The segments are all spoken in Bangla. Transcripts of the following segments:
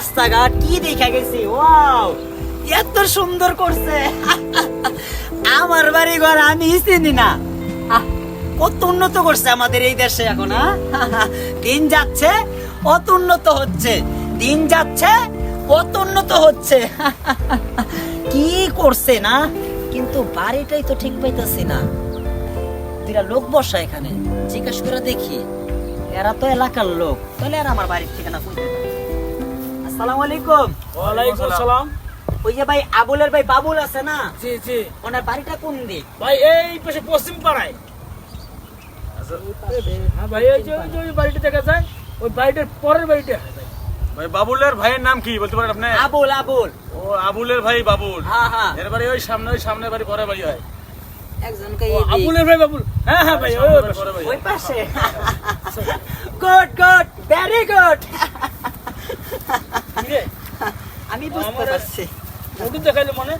রাস্তাঘাট কি দেখা গেছি? ওয়াও, এত সুন্দর করছে। আমার বাড়ি ঘর আমি চিনি না। কত উন্নত করছে আমাদের এই দেশে এখন? দিন যাচ্ছে, অত উন্নত হচ্ছে। দিন যাচ্ছে কত উন্নত হচ্ছে। কি করছে না? কিন্তু বাড়িটাই তো ঠিক পাইতেছি না। দুইটা লোক বসা এখানে। জিজ্ঞেস করে দেখি, এরা তো এলাকার লোক। তাহলে আর আমার বাড়ির ঠিকানা না। আসসালামু আলাইকুম। ওয়ালাইকুম আসসালাম ওই যে ভাই আবুলের ভাই বাবুল আছে না? জি জি। ওনার বাড়িটা কোন দিক? ভাই এই পাশে পশ্চিম পাড়ায়। হ্যাঁ ভাই ওই যে ওই বাড়িটা দেখা যায়। ওই বাড়িটার পরের বাড়িটা। ভাই বাবুলের ভাইয়ের নাম কি? বলতে পারেন আপনি? আবুল আবুল। ও আবুলের ভাই বাবুল। হ্যাঁ হ্যাঁ। এর বাড়ি ওই সামনে ওই সামনে বাড়ি পরে বাড়ি হয়। একজনকে আবুলের ভাই বাবুল। হ্যাঁ হ্যাঁ ভাই ওই পাশে। পাশে। Good good very good? আমি বুঝতে পারছি। ওটু দেখাইলো মনে?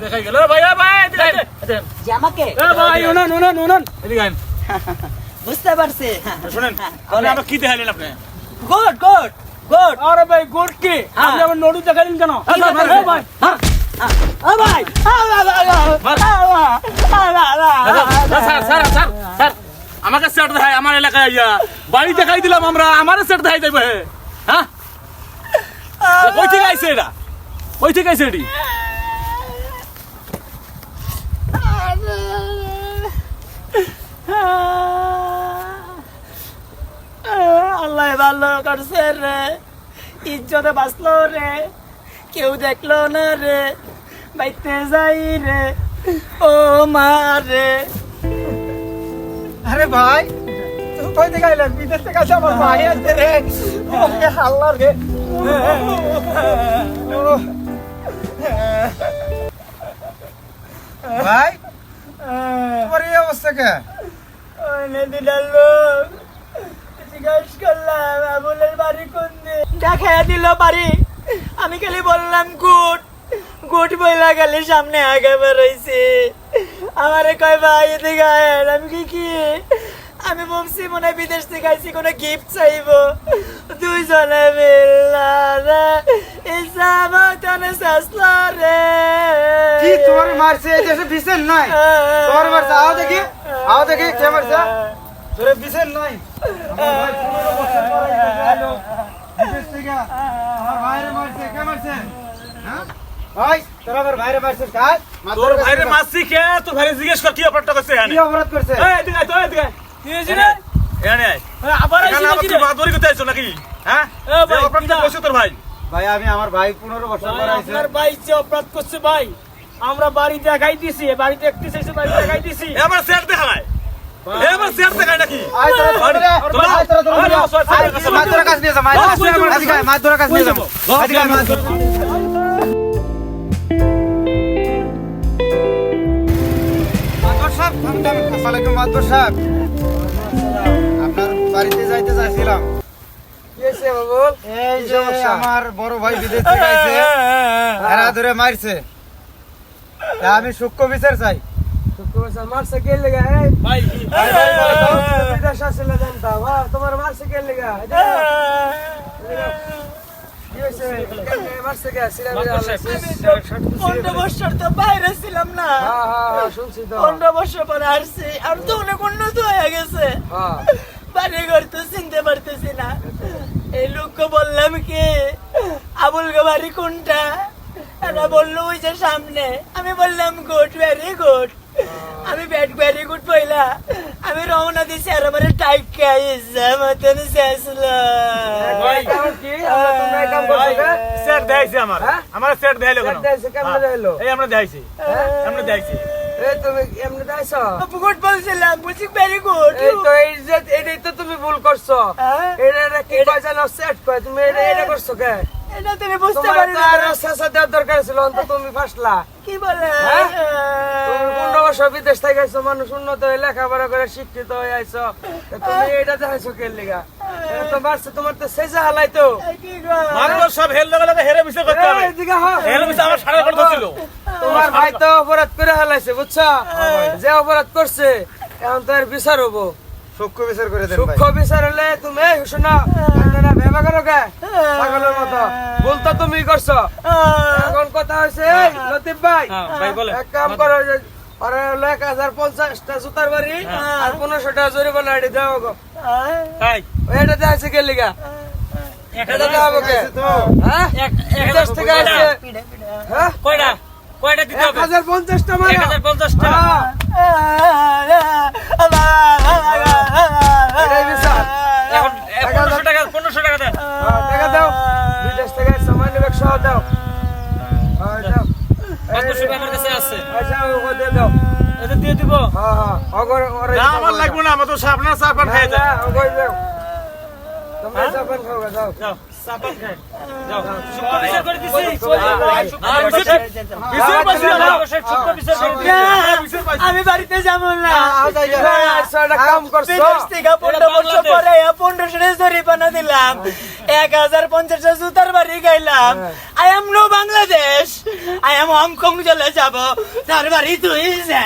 দেখাই গেল। ভাই ভাই এদিকে আয়, এদিকে আয়। যে আমাকে? ভাই উনান উনান উনান। এদিকে আয়। বুঝতে পারছি। শুনেন আপনি আমাকে কি দেখাইলেন আপনি? Good good good. আরে ভাই গোট কি। আপনি আমার নড়ু দেখাইলেন কেন? ভাই হ্যাঁ ভাই স্যার আমাকে সেট আমার এলাকায় বাড়ি দেখাই দিলাম আমরা আমার সেট দেখাই দেবে। হ্যাঁ? ওই থেকে আইছে এটা ওই থেকে আইছে এটি? আল্লাহ ভালো করছে রে ইজ্জতে বাঁচলো রে কেউ দেখল না রে বাইতে যাই রে ও মা রে। আরে ভাই তুই কই থেকে বিদেশ থেকে আসে আমার ভাই আছে রে হাল্লা রে। ভাই, তোমার এই অবস্থা কে? আমি খালি বললাম সামনে আগে আমারে কয় ভাই কি কি আমি ভাবছি মনে বিদেশ থেকে আইছি, কোনো গিফট চাইব। দুইজনে সাসলা রে। কি তোমার মারছে? এই দেশে বিছেন নাই তোমার মারছে। আও দেখি। আও দেখি কে মারছে। তোরে বিছেন নাই আমার ভাই পনেরো বছর পরে এই আইলো। বিদেশ থেকে আমার ভাইরে মারছে। কে মারছে? হ্যাঁ? ভাই তোরা আমার ভাইরে মারছিস কাজ তোর ভাইরে মাসি কে? তোর ভাইরে জিজ্ঞেস কর কি অপরাধটা করছে কি অপরাধ করছে? এই এদিকে আয়, তো এদিকে আয়। কি হয়েছে রে? এখানে আয়। আবার এখানে নাকি তুই রে? বাদবাড়ি করতে আইছো নাকি? হ্যাঁ? এ ভাই, অপরাধটা করছে তোর ভাই? ভাই আমি আমার ভাই পনেরো বছর ভাই, আইছে আপনার ভাই যে অপরাধ করছে ভাই। আমরা বাড়ি দেখাই দিছি বাড়ি দেখতে চাইছে বাড়ি দেখাই দিছি। এ আমার সেট দেখায় আমার সেট দেখায় নাকি? আয় তোরা তোরা- আয় তোরা মাছ ধরার কাজ নিয়ে যা, মাছ ধরার কাজ নিয়ে যা, ধরার সাহেব, সাহেব। আপনার বাড়িতে যাইতে চাইছিলাম। এই যে আমার বড় ভাই বিদেশ থেকে আইছে এরা ধরে মারছে। আমি সূক্ষ্ম বিচার চাই। ভাই পনেরো বছর তো বাইরে ছিলাম না। পনেরো বছর পরে আসছি আর তো অনেক উন্নত হয়ে গেছে। বাড়ি ঘর তো চিনতে পারতেছি না। এই লোককে বললাম কি আবুল গো বাড়ি কোনটা? এরা বলল ওই যে সামনে। আমি বললাম গুড ভেরি গুড আমি ব্যাট ভেরি গুড পইলা আমি রওনা দিছি আর আমার টাইট খাইছে মতন শেষলো ভাই সেট আমার। আমার সেট দেখাইলো হ্যাঁ। এই আমরা দেখাইছি। আমরা দেখাইছি। গুড বলছিলাম বলছি ভেরি গুড তুমি ভুল করছ। এটা কি সেট তুমি এটা করছ কে? এটা তুমি বুঝতে পারি আরও দেওয়ার দরকার ছিল অন্তত তুমি ফাসলা। কি বলে? হ্যাঁ? তুমি পনেরো বছর বিদেশ থেকে মানুষ উন্নত হয়ে লেখাপড়া করে শিক্ষিত হয়ে আইছো। তুমি এটা দেখাইছো কে লিগা? তোমার তো শেষে হালাই তো। কি গো? সব হেল লগে লগে হেরে বিষয় করতে হবে। হেরে বিষয় আমার সাড়ে কথা ছিল। তোমার ভাই তো অপরাধ করে হালাইছে বুঝছ? যে অপরাধ করছে এখন তো এর বিচার হব। সূক্ষ্ম বিচার করে দেন সূক্ষ্ম বিচার হলে তুমি শোনো কান্দনা ভেবা করো কে ছাগলের মতো। বলতো তুমি করছ। এখন কথা হয়েছে লতিফ ভাই হ্যাঁ, ভাই বলে এক কাম করো এক হাজার পঞ্চাশটা জুতার বাড়ি আর পনেরোশো টাকা জরিমানা দেওয়া গো তাই এটা দেওয়া কে লিগা এটা দেওয়া কে হ্যাঁ? বিদেশ থেকে আসছে হ্যাঁ? কয়টা? কয়টা দিতে হবে? হাজার পঞ্চাশটা মারা। এক হাজার পঞ্চাশটা। হ্যাঁ, এখন টাকা পনেরোশো টাকা দেন। হ্যাঁ, টাকা দাও। বিদেশ থেকে সামান নিবে সহ দাও। হ্যাঁ, দাও। পাঁচশো টাকা আমার কাছে আছে। আচ্ছা ও দিয়ে দাও। এটা দিয়ে দিব হ্যাঁ হ্যাঁ অগর ওরে না আমার লাগবে না আমার তো আপনার চা খাই না অগর দাও তোমরা চাপান খাও গা, যাও চাপান খাই যাও শুক্র বিচার করে দিছি বিচার পাইছি আমরা। শুক্র বিচার করে দিছি আমি বাড়িতে যাব না হ্যাঁ, আচ্ছা, একটা কাম করছ বিদেশ থেকে পনেরো বছর পরে পনেরোশো জরিপানা দিলাম এক হাজার পঞ্চাশ জুতার বাড়ি গাইলাম I am no Bangladesh I am Hong Kong চলে যাব। তার বাড়ি তুই যা।